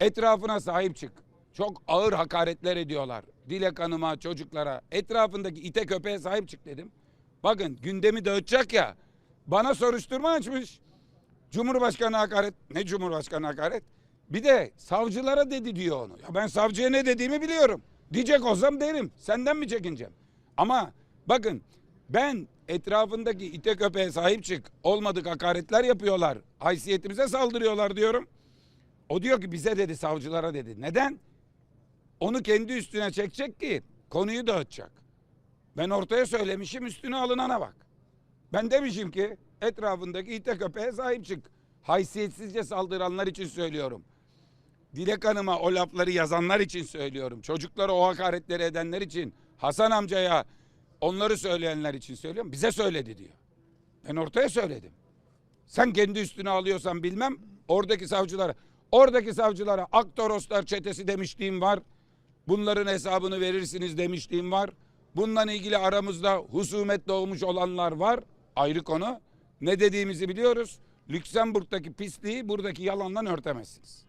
Etrafına sahip çık. Çok ağır hakaretler ediyorlar. Dilek Hanım'a, çocuklara. Etrafındaki ite köpeğe sahip çık dedim. Bakın gündemi dağıtacak ya. Bana soruşturma açmış. Cumhurbaşkanı hakaret. Ne Cumhurbaşkanı hakaret? Bir de savcılara dedi diyor onu. Ya ben savcıya ne dediğimi biliyorum. Diyecek olsam derim. Senden mi çekineceğim? Ama bakın ben etrafındaki ite köpeğe sahip çık. Olmadık hakaretler yapıyorlar. Haysiyetimize saldırıyorlar diyorum. O diyor ki bize dedi savcılara dedi. Neden? Onu kendi üstüne çekecek ki konuyu dağıtacak. Ben ortaya söylemişim üstüne alınana bak. Ben demişim ki etrafındaki ite köpeğe sahip çık. Haysiyetsizce saldıranlar için söylüyorum. Dilek Hanım'a o lafları yazanlar için söylüyorum. Çocuklara o hakaretleri edenler için. Hasan amcaya onları söyleyenler için söylüyorum. Bize söyledi diyor. Ben ortaya söyledim. Sen kendi üstüne alıyorsan bilmem oradaki savcılara. Oradaki savcılara Aktoroslar çetesi demişliğim var. Bunların hesabını verirsiniz demişliğim var. Bununla ilgili aramızda husumet doğmuş olanlar var. Ayrı konu. Ne dediğimizi biliyoruz. Lüksemburg'daki pisliği buradaki yalandan örtemezsiniz.